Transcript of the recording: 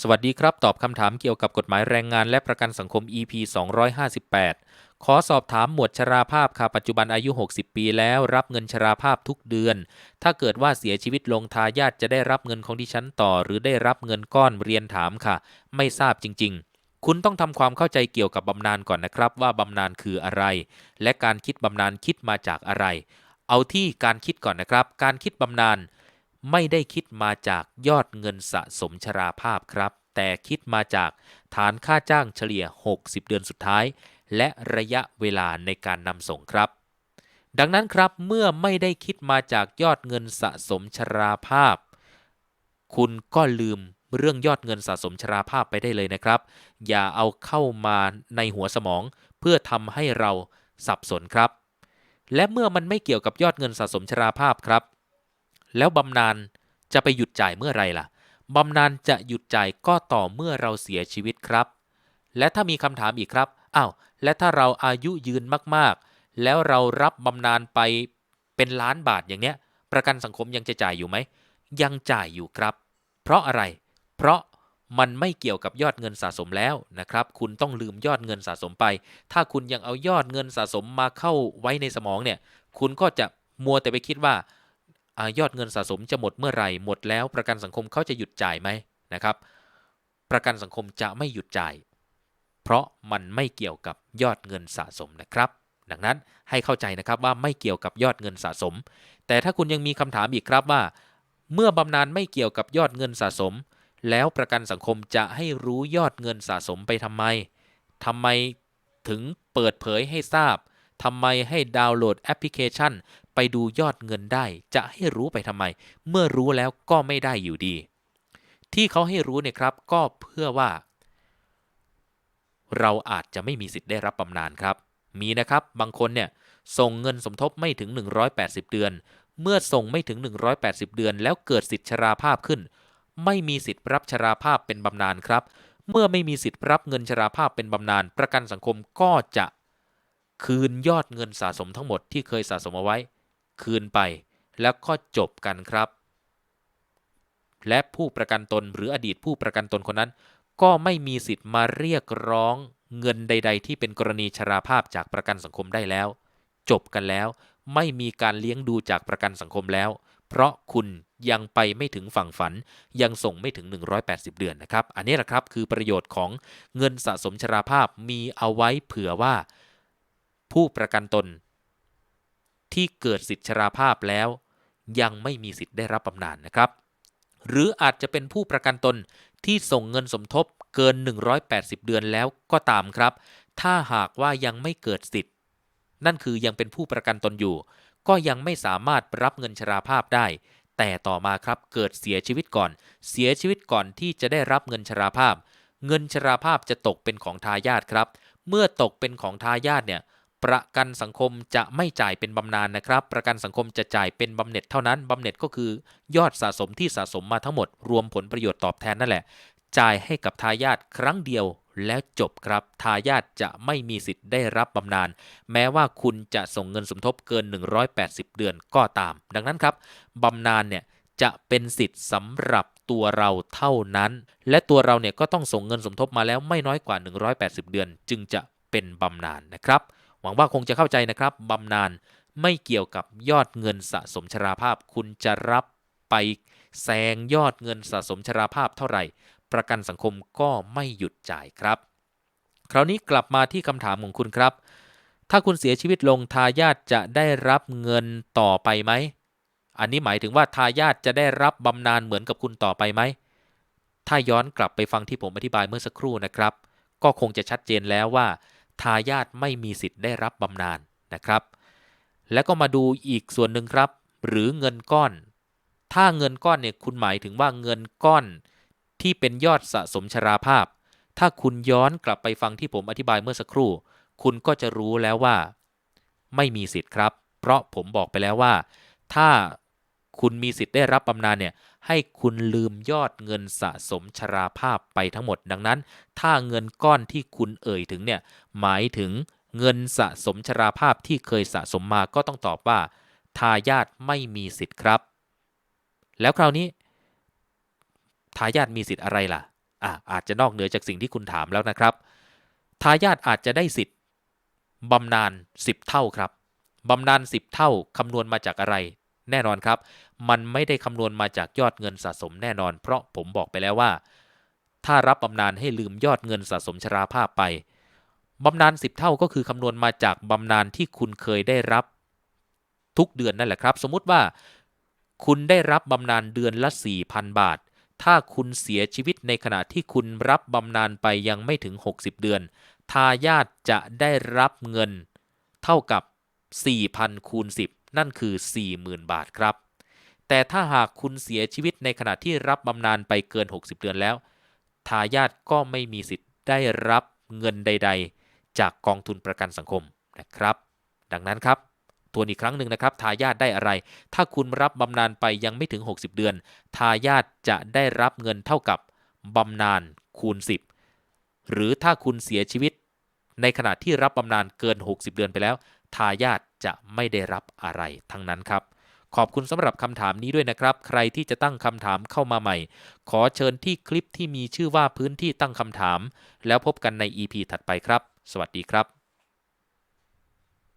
สวัสดีครับ ตอบคำถามเกี่ยวกับกฎหมายแรงงานและประกันสังคม EP 258 ขอสอบถามหมวดชราภาพค่ะปัจจุบันอายุ 60 ปีแล้วรับเงินชราภาพทุกเดือน ถ้าเกิดว่าเสียชีวิตลงทายาทจะได้รับเงินของดิฉันต่อ หรือได้รับเงินก้อนเรียนถามค่ะ ไม่ทราบจริง ๆ คุณต้องทำความเข้าใจเกี่ยวกับบำนาญก่อนนะครับ ว่าบำนาญคืออะไร และการคิดบำนาญคิดมาจากอะไร เอาที่การคิดก่อนนะครับ การคิดบำนาญ ไม่ได้คิดมาจากยอดเงินสะสมชราภาพครับ แต่คิดมาจากฐานค่าจ้างเฉลี่ย 60 เดือนสุดท้าย และระยะเวลาในการนำส่งครับ ดังนั้นครับเมื่อไม่ได้คิดมาจากยอดเงินสะสมชราภาพ คุณก็ลืมเรื่องยอดเงินสะสมชราภาพไปได้เลยนะครับ อย่าเอาเข้ามาในหัวสมอง เพื่อทำให้เราสับสนครับ และเมื่อมันไม่เกี่ยวกับยอดเงินสะสมชราภาพครับ แล้วบำนาญจะไปหยุดจ่ายเมื่อไรล่ะบำนาญจะหยุดจ่ายก็ต่อเมื่อเราเสียชีวิตครับ และถ้ามีคำถามอีกครับอ้าวและถ้าเราอายุยืนมากๆ แล้วเรารับบำนาญไปเป็นล้านบาทอย่างเนี้ย ประกันสังคมยังจะจ่ายอยู่ไหมยังจ่ายอยู่ครับ เพราะอะไร เพราะมันไม่เกี่ยวกับยอดเงินสะสมแล้วนะครับ คุณต้องลืมยอดเงินสะสมไป ถ้าคุณยังเอายอดเงินสะสมมาเข้าไว้ในสมองเนี่ย คุณก็จะมัวแต่ไปคิดว่า ยอดเงินสะสมจะหมดเมื่อไหร่หมดแล้วประกันสังคมเขาจะหยุดจ่ายไหมนะครับ ประกันสังคมจะไม่หยุดจ่าย เพราะมันไม่เกี่ยวกับยอดเงินสะสมนะครับ ดังนั้นให้เข้าใจนะครับว่าไม่เกี่ยวกับยอดเงินสะสม แต่ถ้าคุณยังมีคำถามอีกครับว่า เมื่อบำนาญไม่เกี่ยวกับยอดเงินสะสม แล้วประกันสังคมจะให้รู้ยอดเงินสะสมไปทำไมทำไมถึงเปิดเผยให้ทราบ ทำไมให้ดาวน์โหลดแอปพลิเคชัน ไปดูยอดเงินได้ จะให้รู้ไปทำไม เมื่อรู้แล้วก็ไม่ได้อยู่ดี ที่เขาให้รู้เนี่ยครับก็เพื่อว่า เราอาจจะไม่มีสิทธิ์ได้รับบำนาญครับ มีนะครับบางคนเนี่ยส่งเงินสมทบไม่ถึง 180 เดือน เมื่อส่งไม่ถึง 180 เดือน แล้วเกิดสิทธิชราภาพขึ้น ไม่มีสิทธิ์รับชราภาพเป็นบำนาญครับ เมื่อไม่มีสิทธิ์รับเงินชราภาพเป็นบำนาญประกันสังคมก็จะ คืนยอดเงินสะสมทั้งหมดที่เคยสะสมเอาไว้ คืนไปแล้วก็จบกันครับ และผู้ประกันตนหรืออดีตผู้ประกันตนคนนั้น ก็ไม่มีสิทธิ์มาเรียกร้องเงินใด ๆ ที่เป็นกรณีชราภาพจากประกันสังคมได้แล้ว จบกันแล้ว ไม่มีการเลี้ยงดูจากประกันสังคมแล้ว เพราะคุณยังไปไม่ถึงฝั่งฝันยังส่งไม่ถึง 180 เดือนนะครับ อันนี้แหละครับคือประโยชน์ของเงินสะสมชราภาพมีเอาไว้เผื่อว่า ผู้ประกันตน ที่เกิดสิทธิชราภาพแล้ว ยังไม่มีสิทธิ์ได้รับบำนาญนะครับ หรืออาจจะเป็นผู้ประกันตนที่ส่งเงินสมทบเกิน 180 เดือนแล้วก็ตามครับ ถ้าหากว่ายังไม่เกิดสิทธิ์ นั่นคือยังเป็นผู้ประกันตนอยู่ ก็ยังไม่สามารถรับเงินชราภาพได้ แต่ต่อมาครับเกิดเสียชีวิตก่อน เสียชีวิตก่อนที่จะได้รับเงินชราภาพ เงินชราภาพจะตกเป็นของทายาทครับ เมื่อตกเป็นของทายาทเนี่ย ประกันสังคมจะไม่จ่ายเป็นบำนาญนะครับ ประกันสังคมจะจ่ายเป็นบำเหน็จเท่านั้นบำเหน็จก็คือยอดสะสมที่สะสมมาทั้งหมด รวมผลประโยชน์ตอบแทนนั่นแหละ จ่ายให้กับทายาทครั้งเดียวแล้วจบครับ ทายาทจะไม่มีสิทธิ์ได้รับบำนาญแม้ว่าคุณจะส่งเงินสมทบเกิน 180 เดือนก็ตาม ดังนั้นครับบำนาญเนี่ยจะเป็นสิทธิ์สำหรับตัวเราเท่านั้น และตัวเราเนี่ยก็ต้องส่งเงินสมทบมาแล้วไม่น้อยกว่า 180 เดือน จึงจะเป็นบำนาญนะครับ หวังว่าคงจะเข้าใจนะครับบำนาญไม่เกี่ยวกับยอดเงินสะสมชราภาพ คุณจะรับไปแซงยอดเงินสะสมชราภาพเท่าไหร่ ประกันสังคมก็ไม่หยุดจ่ายครับ คราวนี้กลับมาที่คำถามของคุณครับ ถ้าคุณเสียชีวิตลงทายาทจะได้รับเงินต่อไปไหม อันนี้หมายถึงว่าทายาทจะได้รับบำนาญเหมือนกับคุณต่อไปไหม ถ้าย้อนกลับไปฟังที่ผมอธิบายเมื่อสักครู่นะครับ ก็คงจะชัดเจนแล้วว่า ทายาทไม่มีสิทธิ์ได้รับบำนาญนะครับ แล้วก็มาดูอีกส่วนหนึ่งครับ หรือเงินก้อน ถ้าเงินก้อนเนี่ยคุณหมายถึงว่าเงินก้อนที่เป็นยอดสะสมชราภาพ ถ้าคุณย้อนกลับไปฟังที่ผมอธิบายเมื่อสักครู่ คุณก็จะรู้แล้วว่า ไม่มีสิทธิ์ครับ เพราะผมบอกไปแล้วว่า ถ้า คุณมีสิทธิ์ได้รับบำนาญเนี่ยให้คุณลืมยอดเงินสะสมชราภาพไปทั้งหมด ดังนั้น ถ้าเงินก้อนที่คุณเอ่ยถึงเนี่ยหมายถึงเงินสะสมชราภาพที่เคยสะสมมาก็ต้องตอบว่า ทายาทไม่มีสิทธิ์ครับ แล้วคราวนี้ ทายาทมีสิทธิ์อะไรล่ะอะอาจจะนอกเหนือจากสิ่งที่คุณถามแล้วนะครับ ทายาทอาจจะได้สิทธิ์บำนาญ10 เท่าครับบำนาญ10 เท่าคำนวณมาจากอะไร แน่นอนครับ มันไม่ได้คำนวณมาจากยอดเงินสะสมแน่นอน เพราะผมบอกไปแล้วว่า ถ้ารับบำนาญให้ลืมยอดเงินสะสมชราภาพไปบำนาญ10 เท่าก็คือคำนวณมาจากบำนาญที่คุณเคยได้รับทุกเดือนนั่นแหละครับ สมมุติว่า คุณได้รับบำนาญเดือนละ 4,000 บาท ถ้าคุณเสียชีวิตในขณะที่คุณรับบำนาญไปยังไม่ถึง 60 เดือน ทายาทจะได้รับเงิน เท่ากับ 4,000คูณ10 นั่นคือ 40,000 บาทครับ แต่ถ้าหากคุณเสียชีวิตในขณะที่รับบำนาญไปเกิน 60 เดือนแล้ว ทายาทก็ไม่มีสิทธิ์ได้รับเงินใด ๆ จากกองทุนประกันสังคมนะครับ ดังนั้นครับตัวอีกครั้งหนึ่งนะครับทายาทได้อะไร ถ้าคุณรับบำนาญไปยังไม่ถึง 60 เดือน ทายาทจะได้รับเงินเท่ากับบำนาญคูณ 10 หรือถ้าคุณเสียชีวิต ในขณะที่รับบำนาญเกิน 60 เดือนไปแล้ว ทายาทจะไม่ได้รับอะไรทั้งนั้นครับ ขอบคุณสำหรับคำถามนี้ด้วยนะครับ ใครที่จะตั้งคำถามเข้ามาใหม่ ขอเชิญที่คลิปที่มีชื่อว่าพื้นที่ตั้งคำถาม แล้วพบกันใน EP ถัดไปครับ สวัสดีครับ